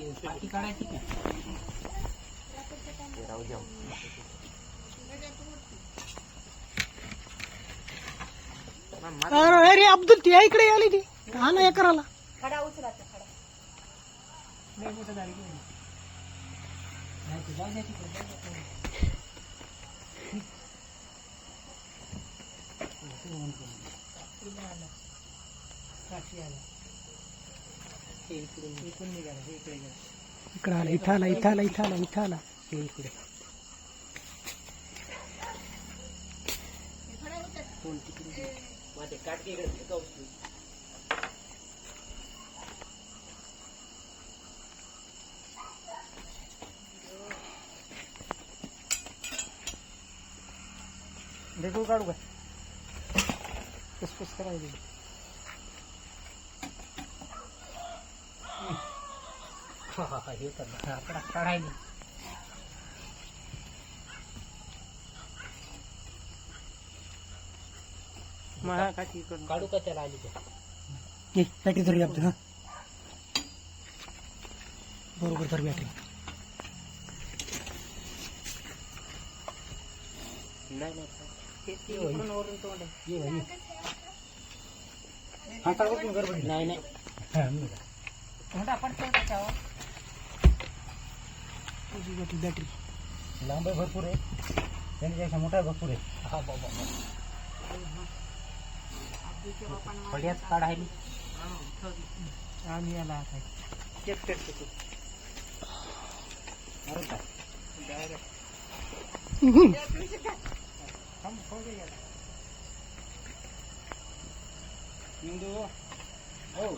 ते पाठी काढायची का ते राहू द्या अरे अरे अब्दुल ती या इकडे आली ती. हा ना एकराला खडा उचलाचा खडा नाही ते जाऊ द्या तिकडे, जाऊ द्या तिकडे. हे इकडे, इकडून निघालं, हे इकडे गेलं. इकडे आला इथं आला इथं आला इथं आला इथं आला हे इकडे कोण तिकडे माझे काटके इकडे एका वस्तू देखो काढू का कसपस करायची हा, हा, हा, हे कर हा, काढा, काढायला मला काठी काढू का त्याला आली का? ये बॅटरी धरूया हा बरोबर धर बॅटरी नाही नाही. ते- ते. हा काढू गडबडी नाही नाही तोंडा पडतो बॅटरी बॅटरी। लांब आहे भरपूर आहे. त्यांच्यापेक्षा मोठा आहे भरपूर आहे. हा बाबा पड्यात काढायली आम्ही याला आता चेक करतो तू अरे काय हो.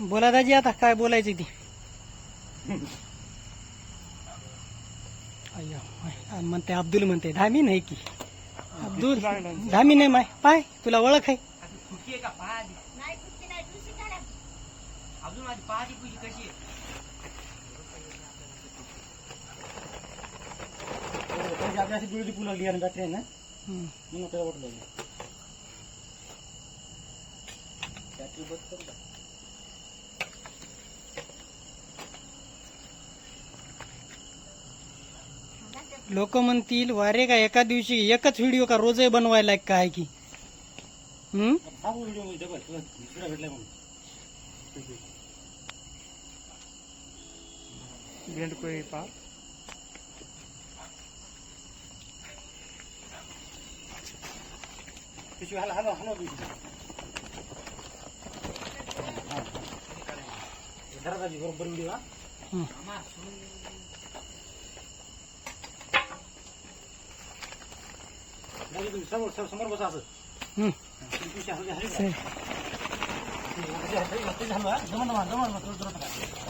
बोला दाजी आता काय बोलायचं ती? अय्या, माय. म्हणते अब्दुल म्हणते धामी नाही की. अब्दुल धामी नाही माय. पाय तुला ओळख आहे. खुशी आहे का? पहा आधी. नाही कुठची नाही तुळशी काढा अजून माझी पहा आधी खुशी कशी आहे? त्यांची आपली अशी जुळली पुलं लागली आणि बॅटरी आहे ना? हम्म. त्याला वाटलं लोक म्हणतील वारे का एका दिवशी एकच व्हिडिओ का रोजही बनवायला एक काय की? हम्म सांगू व्हिडिओ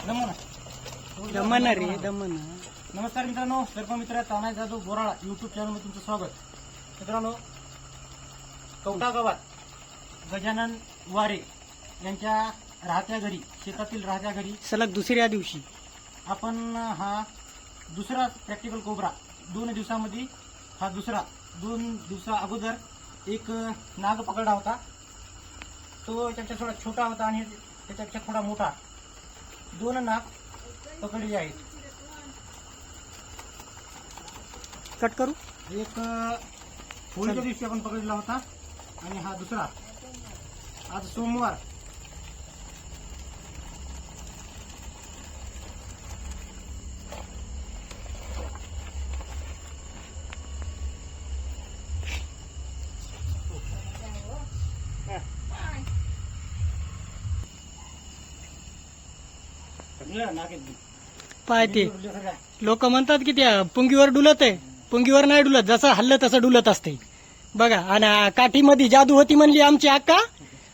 जमन ना. दमन रे दमन नमस्कार मित्रांनो सर्प मित्र तानाय जाधव बोराळा युट्यूब चॅनलमध्ये तुमचं स्वागत मित्रांनो कवटा गावात गजानन वारे यांच्या राहत्या घरी शेतातील राहत्या घरी सलग दुसऱ्या दिवशी. आपण हा दुसरा प्रॅक्टिकल कोबरा दोन दिवसामध्ये हा दुसरा. दोन दिवसा अगोदर एक नाग पकडला होता. तो त्याच्या थोडा छोटा होता आणि त्याच्यापेक्षा थोडा मोठा. दोन नाग पकडलेले आहेत. कट करू? एक होळीच्या दिवशी आपण पकडलेला होता आणि हा दुसरा. आज सोमवार. पाहते. लोक म्हणतात की त्या पुंगीवर डुलत आहे. पुंगीवर नाही डुलत. जसं हल्लं तसं डुलत असते. बघा आणि काठीमध्ये जादू होती म्हणली आमची अक्का.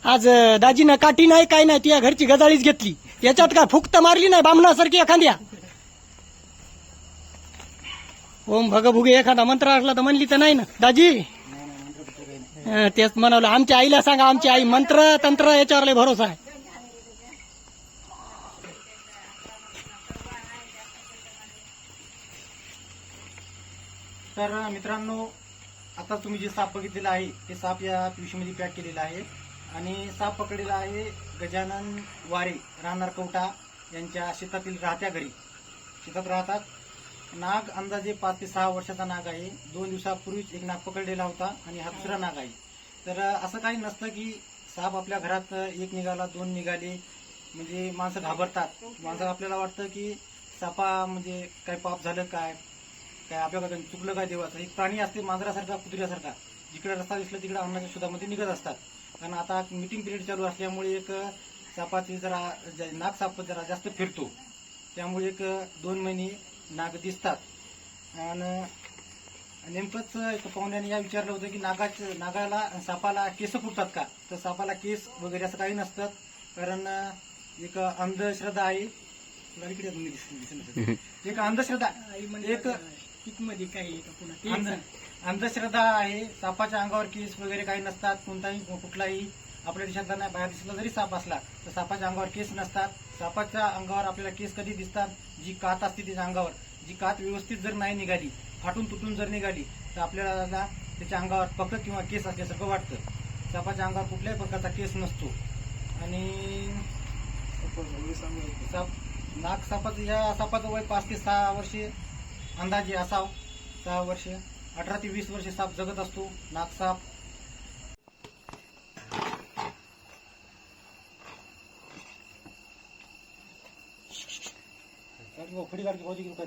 आज दाजीनं काठी नाही काय नाही तिया घरची गजाळीच घेतली. याच्यात का फुक्त मारली नाही बामणासारखी एखाद्या? ओम भगभुगे एखादा मंत्र असला तर म्हणली तर नाही ना. दाजी? तेच म्हणावलं आमच्या आईला सांगा आमची आई मंत्र तंत्र याच्यावर लय भरोसा आहे. तर मित्रांनो आता तुम्ही जे साप बघितलेला आहे ते साप या पिशवीमध्ये पॅक केलेला आहे. आणि साप पकडलेला आहे गजानन वारे राहणार कवटा यांच्या शेतातील राहत्या घरी. शेतात राहतात. नाग अंदाजे पाच ते सहा वर्षाचा नाग आहे. दोन दिवसापूर्वीच एक नाग पकडलेला होता आणि हा दुसरा नाग आहे. तर असं काही नसतं की साप आपल्या घरात एक निघाला दोन निघाले म्हणजे माणसं घाबरतात. माणसं आपल्याला वाटतं की सापा म्हणजे काय पाप झालं काय? काय आपल्याकडे चुकलं काय देवाचं? एक प्राणी असते मांजरासारखा कुत्र्यासारखा. जिकडे रस्ता दिसला तिकडे अन्नाच्या शोधामध्ये निघत असतात. कारण आता मीटिंग पिरियड चालू असल्यामुळे एक सापाची जरा नाग साप जरा जास्त फिरतो. त्यामुळे एक दोन महिने नाग दिसतात. आणि नेमकंच एक पाहुण्याने या विचारलं होतं की नागाचं नागाला सापाला केस फुटतात का? तर सापाला केस वगैरे असं काही नसतात कारण एक अंधश्रद्धा आहे. एक अंधश्रद्धा. एक मध्ये काय आहे का पुन्हा? ते अंध- सांग. अंधश्रद्धा आहे सापाच्या अंगावर केस वगैरे काही नसतात कोणताही कुठलाही आपल्या देशातला नाही बाहेर दिसला जरी साप असला तर सापाच्या अंगावर केस नसतात. सापाच्या अंगावर आपल्याला केस कधी दिसतात? जी कात असते त्याच्या अंगावर. जी कात व्यवस्थित जर नाही निघाली फाटून तुटून जर निघाली तर आपल्याला त्याच्या अंगावर पक किंवा केस असल्यासारखं वाटतं. सापाच्या अंगावर कुठल्याही प्रकारचा केस नसतो. आणि साप नाग सापाचं या सापाचं वय पाच ते सहा वर्षे अंदाजे असाव. सहा वर्ष अठरा ते वीस वर्ष साप जगत असतो. नागसाप फडी काढ भाजी घेऊ का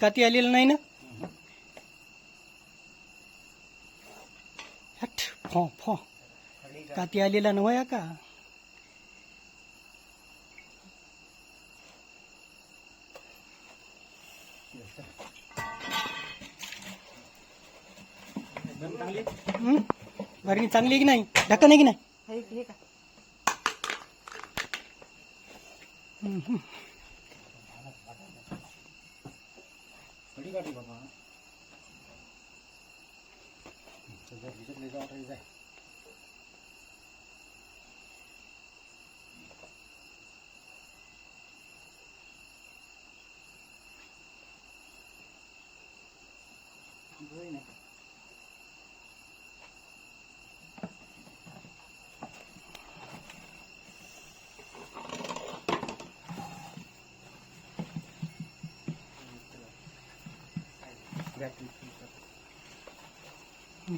काती आलेलं नाही ना? हट, फो फो. काती आलेला नव्हया का चांगली हं? भरणी चांगली आहे की नाही? ढक्कन आहे की नाही? बाबा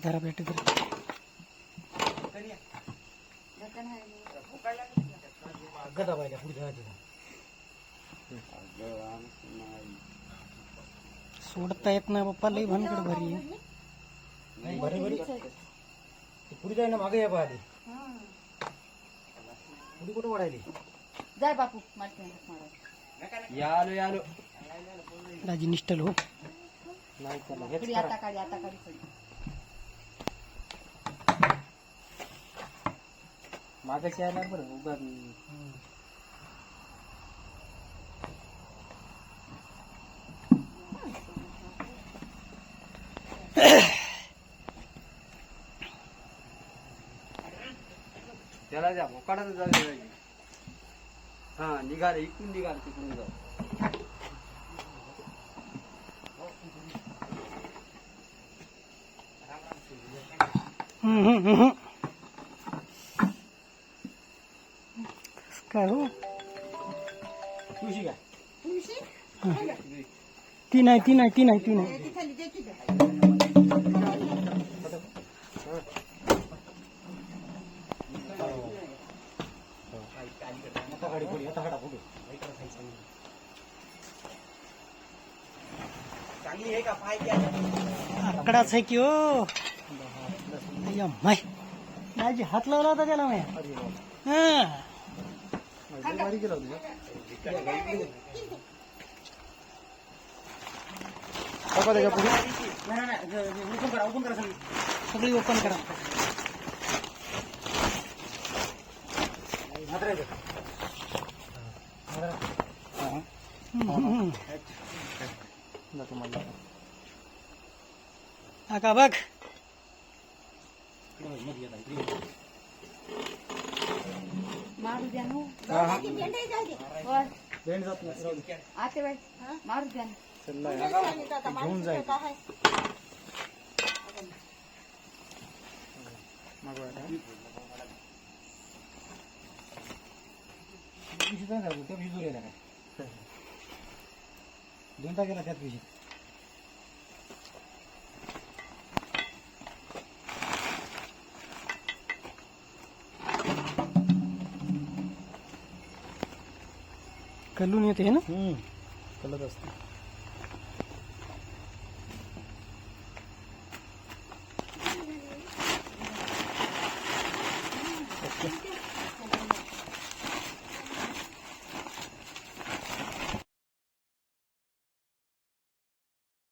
धरा भेटे तर गदा जायचं सोडता येत नाही बाप्पा लई भानगड भरी आहे. बरे ते पुढे जाय ना मागे या पाहिजे पुढे कुठं वाढायली जाय बापू मारा यालो यालो दाजी निष्ठल हो. नाही हेच करा. आता काढी आता काढी सगळी. मागाशी यायला बरं उगा त्याला द्या भोकाडात जाऊ हा निघाले इकडून निघाल तिकडून जाऊ हं, हं, हं, हं. काय हो ती नाही ती नाही ती नाही ती नाही. आकडाच आहे की हो? माय. दाजी हात लावला होता त्याला माय. ओपन करा ओपन करा. सगळी ओपन करा मात्र येते बघ. मारू द्या ना. बेंड जात नाही राहू दे. आते बाई. मारू द्या ना. घेऊन जाईल त्या काय? दोन टाकेला त्यात पिशी कलून येते ना? कलत असते.